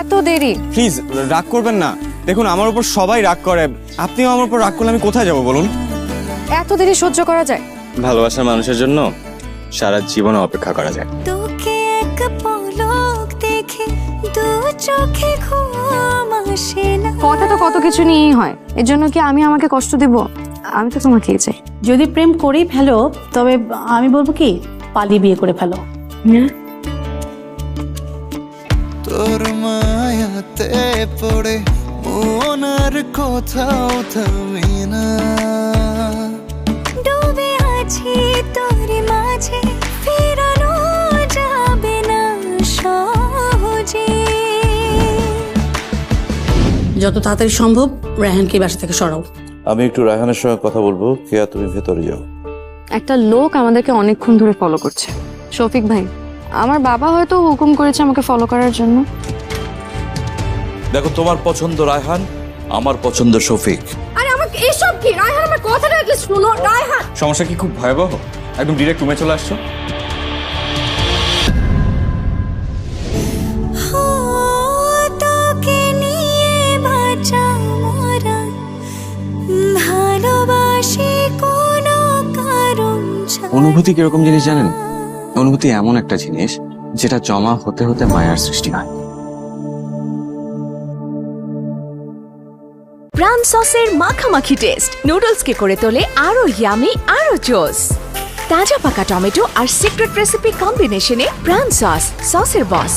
এত দেরি? প্লিজ রাগ করবেন না। দেখুন আমার উপর সবাই রাগ করে। আপনিও আমার উপর রাগ করলে আমি কোথায় যাব বলুন? এত দেরি সহ্য করা যায়? ভালোবাসার মানুষের জন্য সারা জীবন অপেক্ষা করা যায়। তোকে এক পলক দেখে দু চোখে ঘুম আসে না। কথা তো কত কিছু নিয়েই হয়। এর জন্য কি আমি আমাকে কষ্ট দেব? আমি তো তোমাকেই চাই। যদি প্রেম করেই ফেলো তবে আমি বলব কি? পালিয়ে বিয়ে করে ফেলো। তোর মায়াতে পড়ে মন আর কোথাও থামি না। ডুবে আছি তোর মাঝে ফেরানো যাবে না সহজে। যত তাড়াতাড়ি সম্ভব রায়হানকে বাসা থেকে সরাও। আমি একটু রায়হানের সঙ্গে কথা বলব। কেয়া তুমি ভেতরে যাও। একটা লোক আমাদেরকে অনেকক্ষণ ধরে ফলো করছে। শফিক ভাই আমার বাবা হয়তো হুকুম করেছে আমাকে ফলো করার জন্য। দেখো তোমার পছন্দ রায়হান আমার পছন্দ শফিক। আরে আমাকে এসব কি? রায়হান আমার কথাটা অ্যাটলিস্ট শুনো। রায়হান! সমস্যা কি? খুব ভয়াবহ। একদম ডিরেক্ট রুমে চলে আসছো। অনুভূতি কীরকম জিনিস জানেন? অনুভূতি এমন একটা জিনিস যেটা জমা হতে হতে মায়ার সৃষ্টি হয়। প্রাণ সসের মাখামাখি টেস্ট। নুডলসকে করে তোলে আরও ইয়ামি আরও জোস তাজা পাকা টমেটো আর সিক্রেট রেসিপি কম্বিনেশনে ব্রান সস, সসের বস